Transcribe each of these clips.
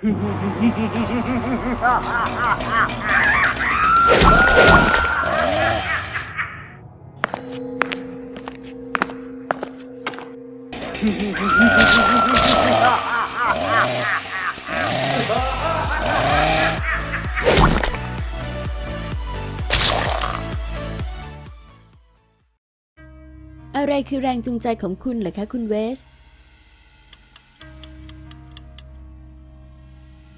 อะไรคือแรงจูงใจของคุณเหรอคะคุณเวส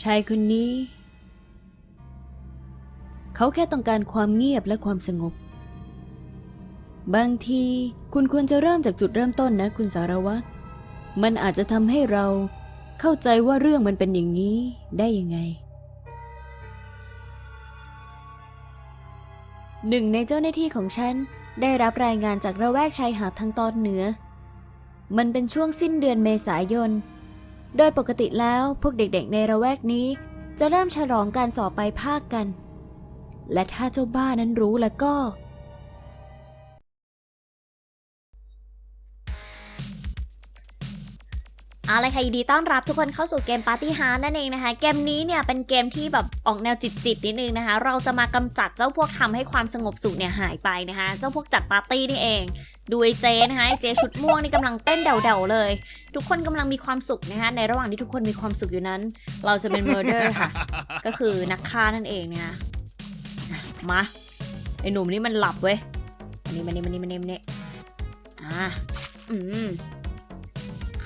ชายคนนี้ เขาแค่ต้องการความเงียบและความสงบ บางทีคุณควรจะเริ่มจากจุดเริ่มต้นนะ คุณสารวัตรมันอาจจะทำให้เราเข้าใจว่าเรื่องมันเป็นอย่างนี้ได้ยังไง หนึ่งในเจ้าหน้าที่ของฉันได้รับรายงานจากระแวกชายหาดทางตอนเหนือ มันเป็นช่วงสิ้นเดือนเมษายน โดยปกติแล้วพวกเด็กๆในระแวกนี้ จะเริ่มฉลองการสอบไปลายภาคกัน และถ้าเจ้าบ้านั้นรู้แล้วก็ เอาเลยค่ะยินดีต้อนรับทุกคนเข้าสู่เกม Party Hard นั่นเองนะคะ เกมนี้เนี่ยเป็นเกมที่แบบออกแนวจิตๆนิดนึงนะคะ เราจะมากำจัดเจ้าพวกทำให้ความสงบสุขเนี่ยหายไปนะคะ เจ้าพวกจัดปาร์ตี้นี่เอง ดูไอ้เจนะคะไอ้เจชุดม่วงนี่กำลังเต้นเด่าๆเลย ทุกคนกำลังมีความสุขนะคะในระหว่างที่ทุกคนมีความสุขอยู่นั้น เราจะเป็น murder ค่ะ ก็คือนักฆ่านั่นเองนะคะอะมาไอ้หนุ่มนี่มันหลับเว้ยอันนี้มันนี่มันนี่มันนี่มันนี่อะอืม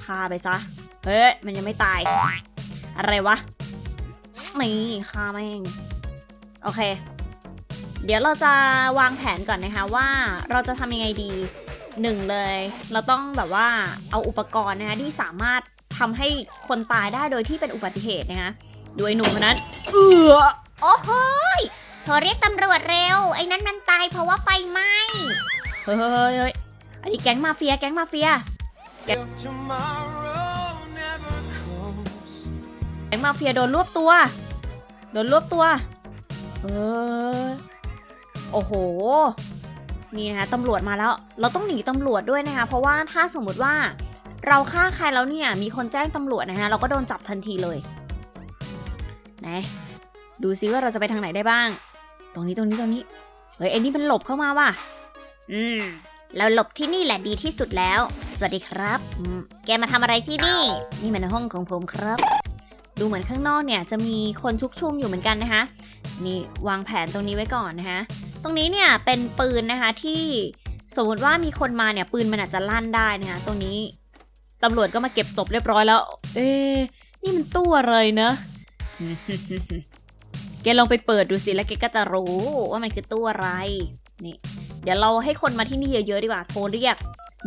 ฆ่าไปซะเฮ้ยมันยังไม่ตาย อะไรวะนี่ฆ่าแม่งโอเค เดี๋ยวเราจะวางแผนก่อนนะคะว่าเราจะทำยังไงดี หนึ่งเลย เราต้องแบบว่าเอาอุปกรณ์นะคะที่สามารถทำให้คนตายได้โดยที่เป็นอุบัติเหตุนะคะโดยหนุ่มคนนั้น เอือโอ้โหยโทรเรียกตำรวจเร็ว ไอ้นั้นมันตายเพราะว่าไฟไหม้เฮ้ยเฮ้ยเฮ้ยอันนี้แก๊งมาเฟีย แก๊งมาเฟียแก๊งมาเฟียโดนรวบตัว โดนรวบตัว เออ โอ้โห นี่นะคะตำรวจมาแล้ว เราต้องหนีตำรวจด้วยนะคะ เพราะว่าถ้าสมมุติว่าเราฆ่าใครแล้วเนี่ยมีคนแจ้งตำรวจนะคะเราก็โดนจับทันทีเลยไหนดูซิว่าเราจะไปทางไหนได้บ้าง ตรงนี้ตรงนี้ตรงนี้เฮ้ยไอ้นี่มันหลบเข้ามาว่ะอืมเราหลบที่นี่แหละดีที่สุดแล้ว สวัสดีครับ แกมาทำอะไรที่นี่ นี่มันห้องของผมครับ ดูเหมือนข้างนอกเนี่ยจะมีคนชุกชุมอยู่เหมือนกันนะคะ นี่วางแผนตรงนี้ไว้ก่อนนะคะ ตรงนี้เนี่ยเป็นปืนนะคะที่สมมติว่ามีคนมาเนี่ยปืนมันอาจจะลั่นได้นะคะตรงนี้ตำรวจก็มาเก็บศพเรียบร้อยแล้ว เอ๊นี่มันตู้อะไรนะแกลองไปเปิดดูสิแล้วแกก็จะรู้ว่ามันคือตู้อะไร นี่ เดี๋ยวเราให้คนมาที่นี่เยอะๆดีกว่า โทรเรียก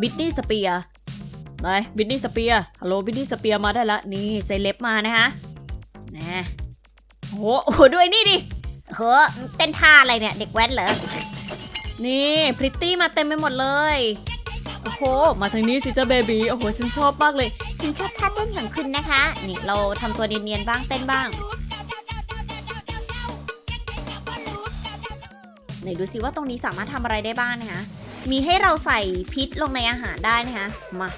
บิดดี้สเปียร์ไปบิดดี้สเปียร์ฮัลโหลบิดดี้สเปียร์มาได้ละนี่เซเลบมานะคะนะโอ้โหโอ้โหด้วยนี่ดิ เฮ้อเต้นท่าอะไรเนี่ย เด็กแว้นเหรอ นี่พริตตี้มาเต็มไปหมดเลย โอ้โห มาทางนี้สิจ้าเบบีโอ้โห ฉันชอบมากเลย ฉันชอบท่าเต้นของคุณนะคะ นี่เราทำตัวเนียนๆบ้างเต้นบ้าง ไหนดูซิว่าตรงนี้สามารถทำอะไรได้บ้างนะคะ มีให้เราใส่พิษลงในอาหารได้นะคะ มา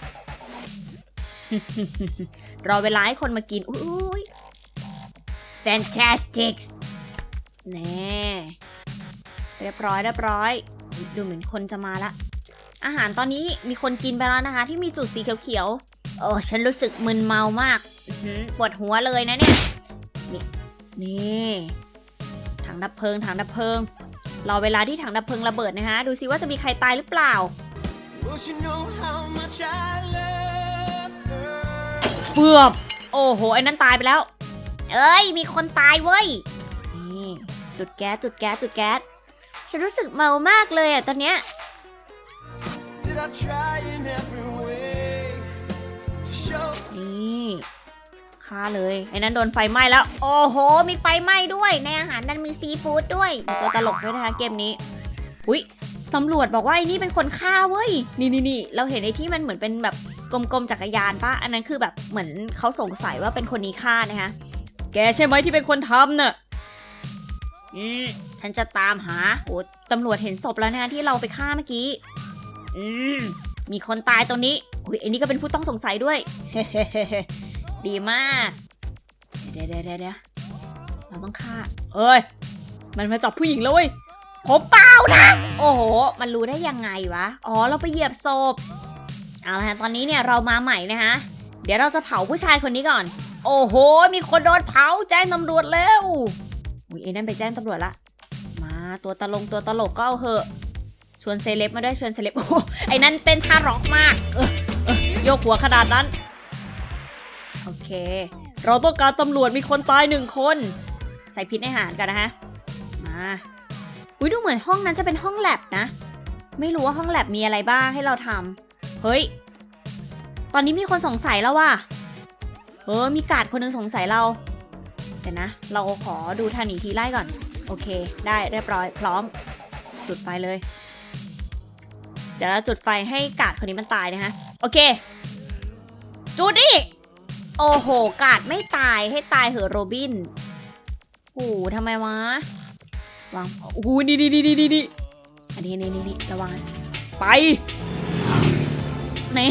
รอเวลาให้คนมากิน อุ้ย fantastic แน่เรียบร้อยเรียบร้อย ดูเหมือนคนจะมาละ อาหารตอนนี้มีคนกินไปแล้วนะคะ ที่มีจุดสีเขียวๆโอ้ฉันรู้สึกมึนเมามากอื้อหือปวดหัวเลยนะเนี่ย นี่นี่ถังดับเพลิงถังดับเพลิงรอเวลาที่ถังดับเพลิงระเบิดนะคะ ดูซิว่าจะมีใครตายหรือเปล่า will she know how much I love her? เฟือบโอ้โหไอ้นั้นตายไปแล้ว เอ้ย มีคนตายเว้ยนี่ จุดแก๊สจุดแก๊สจุดแก๊สฉันรู้สึกเมามากเลยอะตอนเนี้ย Did I try in every way to show นี่ฆ่าเลยไอ้นั้นโดนไฟไหม้แล้ว โอ้โห มีไฟไหม้ด้วย ในอาหารนั้นมีซีฟู้ดด้วยมีตัวตลกด้วยนะคะเกมนี้อุ้ยตำรวจบอกว่าไอ้นี่เป็นคนฆ่าเว้ย นี่นี่นี่เราเห็นไอ้ที่มันเหมือนเป็นแบบกลมๆจักรยานปะอันนั้นคือแบบเหมือนเขาสงสัยว่าเป็นคนนี้ฆ่านะคะแกใช่ไหมที่เป็นคนทำเน่ะอื มฉันจะตามหา โอ้ตำรวจเห็นศพแล้วนะคะที่เราไปฆ่าเมื่อกี้ อืม มีคนตายตรงนี้อุ้ยไอ้นี่ก็เป็นผู้ต้องสงสัยด้วย ดีมากเดี๋ดี๋ยวเดี๋ยวเดี๋ยวเดี๋ยวเราต้องฆ่า เอ้ย มันมาจับผู้หญิงแล้วเว้ยผมเปล่านะ โอ้โห มันรู้ได้ยังไงวะ อ๋อ เราไปเหยียบศพ เอาละฮะตอนนี้เนี่ยเรามาใหม่นะคะ เดี๋ยวเราจะเผาผู้ชายคนนี้ก่อน โอ้โห มีคนโดนเผาแจ้งตำรวจแล้ว อุ้ยเอ็นั่นไปแจ้งตำรวจละ มาตัวตลงตัวตลกก็เอาเหอะ ชวนเซเลบมาด้วยชวนเซเลบโอ้ไอ้นั่นเต้นท่าร็อกมาก เออเออโยกหัวขนาดนั้น โอเค เราต้องการตำรวจมีคนตายหนึ่งคน ใส่พิษในหารกันนะฮะ มาอุ้ยดูเหมือนห้องนั้นจะเป็นห้องแลบนะ ไม่รู้ว่าห้องแลบมีอะไรบ้างให้เราทำเฮ้ย ตอนนี้มีคนสงสัยแล้วว่ะเออ มีกาดคนหนึงสงสัยเรา เดี๋ยวนะ เราขอดูทันหนีทีไล่ก่อน โอเค ได้เรียบร้อยพร้อม จุดไฟเลย เดี๋ยวเราจุดไฟให้กาดคนนี้มันตายนะฮะ โอเค จุดดิโอ้โห กาดไม่ตายให้ตายเหอะโรบินโอ้หทำไมวะวางโอ้โหนี่นี่นี่นี่นี่อันนี้นี่นี่นี่ระวังไปนี่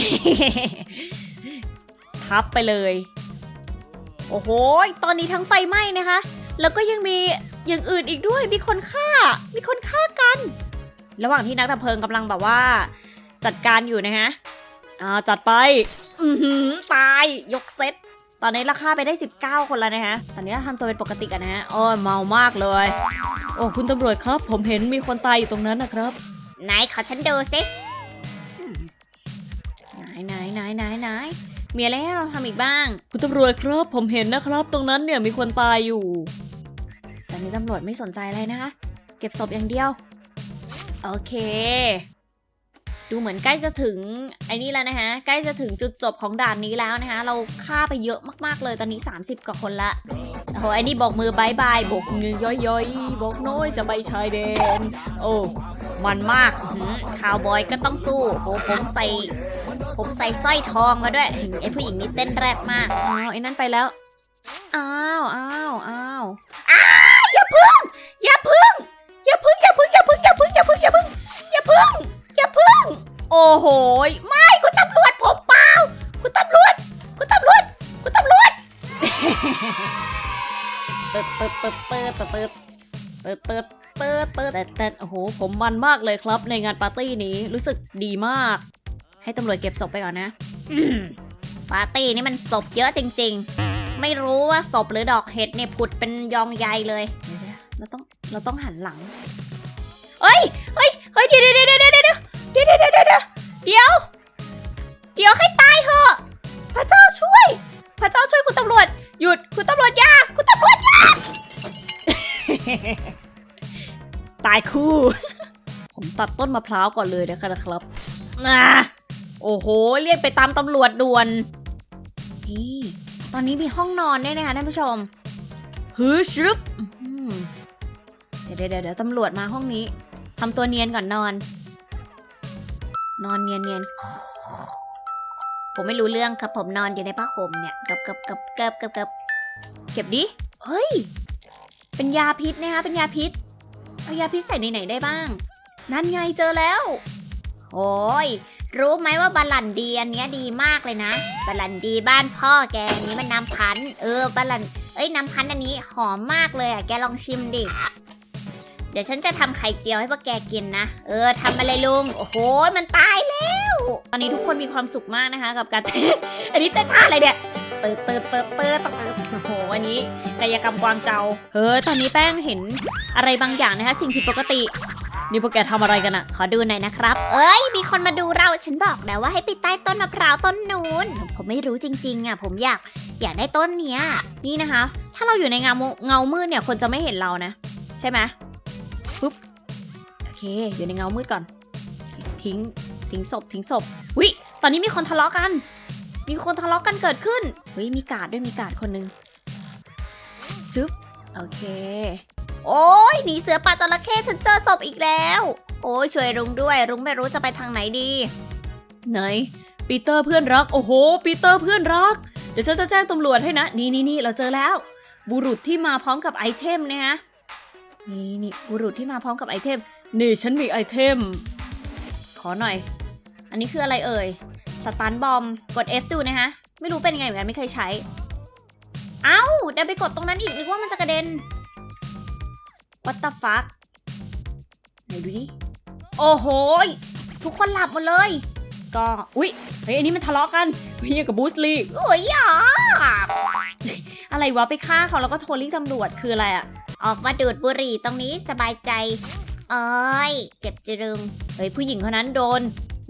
ทับไปเลย โอ้โห ตอนนี้ทั้งไฟไหม้นะคะ แล้วก็ยังมีอย่างอื่นอีกด้วย มีคนฆ่า มีคนฆ่ากัน ระหว่างที่นักดับเพลิงกำลังแบบว่า จัดการอยู่นะฮะอ่าจัดไปอือหือตาย ยกเซต ตอนนี้ราคาไปได้ 19 คนแล้วนะฮะ ตอนนี้เราทำตัวเป็นปกติกันนะฮะ โอ้ยเมามากเลย โอ้คุณตำรวจครับ ผมเห็นมีคนตายอยู่ตรงนั้นนะครับ ไหนขอฉันดูสิไหนไหนไหนไหนไหน มีอะไรให้เราทำอีกบ้าง คุณตำรวจครับผมเห็นนะครับ ตรงนั้นเนี่ยมีคนตายอยู่ แตอนนี้ตำรวจไม่สนใจอะไรนะคะ เก็บศพอย่างเดียว โอเค ดูเหมือนใกล้จะถึงไอ้นี่แล้วนะคะ ใกล้จะถึงจุดจบของด่านนี้แล้วนะคะ เราฆ่าไปเยอะมากๆเลยตอนนี้ 30 กว่าคนละโอ้โหไอ้นี่บอกมือบายบายบอกมือย่อยๆบอกน้อยจะไปชายแดนโอ้มันมากอื้อหือคาวบอยก็ต้องสู้โอ้ผมใส่ ผมใส่สร้อยทองมาด้วยไอ้ผู้หญิงนี่เต้นแรดมาก อ้าวไอ้นั่นไปแล้ว อ้าวอ้าวอ้าวอ้าอย่าพึ่ง อย่าพึ่ง อย่าพึ่ง อย่าพึ่ง อย่าพึ่ง อย่าพึ่ง อย่าพึ่ง อย่าพึ่ง อย่าพึ่ง อย่าพึ่ง โอ้โห ไม่คุณตำรวจผมเปล่า คุณตำรวจ คุณตำรวจ คุณตำรวจเติร์ดเติร์ดเติร์ดเติร์ดเติร์ดเติร์ดเติร์ดเติร์ดเติร์ดเติร์ดเติร์ดโอ้โห ผมมันมากเลยครับในงานปาร์ตี้นี้รู้สึกดีมาก ให้ตำรวจเก็บศพไปก่อนนะอืมปาร์ตี้นี่มันศพเยอะจริง ๆ ไม่รู้ว่าศพหรือดอกเห็ดเนี่ยผุดเป็นยองใยเลยเดี๋ยวๆเราต้องเราต้องหันหลังเฮ้ยเฮ้ยเฮ้ยเดี๋ยวเดี๋ยวเดี๋ยวเดี๋ยวเดี๋ยวเดี๋ยวเดี๋ยวเดี๋ยวเดี๋ยวเดี๋ยวเดี๋ยวเดี๋ยวให้ตายเถอะพระเจ้าช่วย พระเจ้าช่วยคุณตำรวจ หยุดคุณตำรวจอยาคุณตำรวจอยาตายคู่ ผมตัดต้นมะพร้าวก่อนเลยนะครับนะโอ้โห เรียกไปตามตำรวจด่วน นี่ ตอนนี้มีห้องนอนด้วยนะคะท่านผู้ชมฮึชรึบอื้อหือเดี๋ยวเดี๋ยวเดี๋ยวตำรวจมาห้องนี้ทำตัวเนียนก่อนนอน นอนเนียนเนียนผมไม่รู้เรื่องครับผมนอนอยู่ในผ้าห่มเนี่ยเกับกับกับเกับกับกับเก็บดิเฮ้ย เป็นยาพิษนะคะเป็นยาพิษ เอายาพิษใส่ในไหนได้บ้าง นั่นไงเจอแล้ว โอ้ย รู้ไหมว่าบาลันดีอันเนี้ยดีมากเลยนะบาลันดีบ้านพ่อแกอันนี้มันน้ำพันธุ์เออบาลันเอ้ยน้ำพันธุ์อันนี้หอมมากเลยอะแกลองชิมดิ เดี๋ยวฉันจะทำไข่เจียวให้พวกแกกินนะ เออทำมาเลยลุง โอ้โห มันตายแล้ว ตอนนี้ทุกคนมีความสุขมากนะคะ กับการเต้น อันนี้เต้นท่าอะไรเนี่ยเติดเติดเติดเติดเติร์ดโอ้โห อันนี้กายกรรมกวางเจาเฮ้ยตอนนี้แป้งเห็นอะไรบางอย่างนะคะ สิ่งผิดปกติ นี่พวกแกทำอะไรกันอะขอดูหน่อยนะครับ เอ้ย มีคนมาดูเรา ฉันบอกแล้วว่าให้ไปใต้ต้นมะพร้าวต้นนู้น ผมไม่รู้จริงๆอะผมอยากอยากได้ต้นเนี้ย นี่นะคะ ถ้าเราอยู่ในเงาเงามืดเนี่ยคนจะไม่เห็นเรานะ ใช่ไหมปุ๊บ โอเค อยู่ในเงามืดก่อน ทิ้ง ทิ้งศพ ทิ้งศพ วิ ตอนนี้มีคนทะเลาะกัน มีคนทะเลาะกันเกิดขึ้นเฮ้ยมีการ์ดด้วยมีการ์ดคนหนึงจึ๊บ โอเค โอ้ยหนีเสือป่าจระเข้ฉันเจอศพอีกแล้ว โอ้ยช่วยรุงด้วย รุงไม่รู้จะไปทางไหนดีไหนปีเตอร์เพื่อนรัก โอ้โห ปีเตอร์เพื่อนรัก เดี๋ยวฉันจะแจ้งตำรวจให้นะ นี่นี่นี่เราเจอแล้ว บุรุษที่มาพร้อมกับไอเทมนะฮะนี่นี่บุรุษที่มาพร้อมกับไอเทม นี่ฉันมีไอเทม ขอหน่อย อันนี้คืออะไรเอ่ย สตันบอม กด F ดูนะคะไม่รู้เป็นยังไงเหมือนกันไม่เคยใช้ เอ้าดันไปกดตรงนั้นอีกนึกว่ามันจะกระเด็น what the fuck ไหนดูดิ โอ้โห ทุกคนหลับหมดเลย ก็ อุ๊ย เฮ้ย อันนี้มันทะเลาะกันเฮียกับบูสลีโอ้ยหยออะไรวะ ไปฆ่าเขาแล้วก็โทรเรียกตำรวจคืออะไรอะออกมาดูดบุหรี่ตรงนี้สบายใจ เอ้ย เจ็บจรึง เฮ้ย ผู้หญิงคนนั้นโดน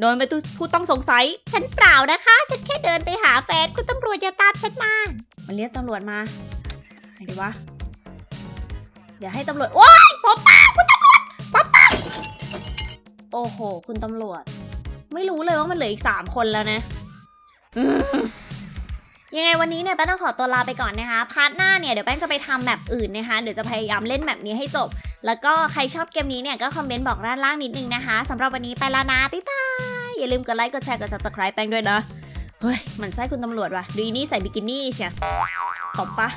โดนไปผู้ต้องสงสัย ฉันเปล่านะคะ ฉันแค่เดินไปหาแฟน คุณตำรวจอย่าตามฉันมา มันเรียกตำรวจมาไหนดีวะ เดี๋ยวให้ตำรวจ โอ๊ยป๊อปป้าคุณตำรวจป๊อปป้าโอ้โห คุณตำรวจ ไม่รู้เลยว่ามันเหลืออีกสามคนแล้วนะยังไงวันนี้เนี่ยแป้งต้องขอตัวลาไปก่อนนะคะ พาร์ทหน้าเนี่ยเดี๋ยวแป้งจะไปทำแบบอื่นนะคะ เดี๋ยวจะพยายามเล่นแบบนี้ให้จบ แล้วก็ใครชอบเกมนี้เนี่ยก็คอมเมนต์บอกด้านล่างนิดนึงนะคะสำหรับวันนี้ไปแล้วนะ บ๊ายบาย อย่าลืมกดไลค์ กดแชร์ กด subscribe แป้งด้วยนะ เฮ้ย มันไส้คุณตำรวจว่ะ ดูนี่ใส่บิกินี่เชียตบปะ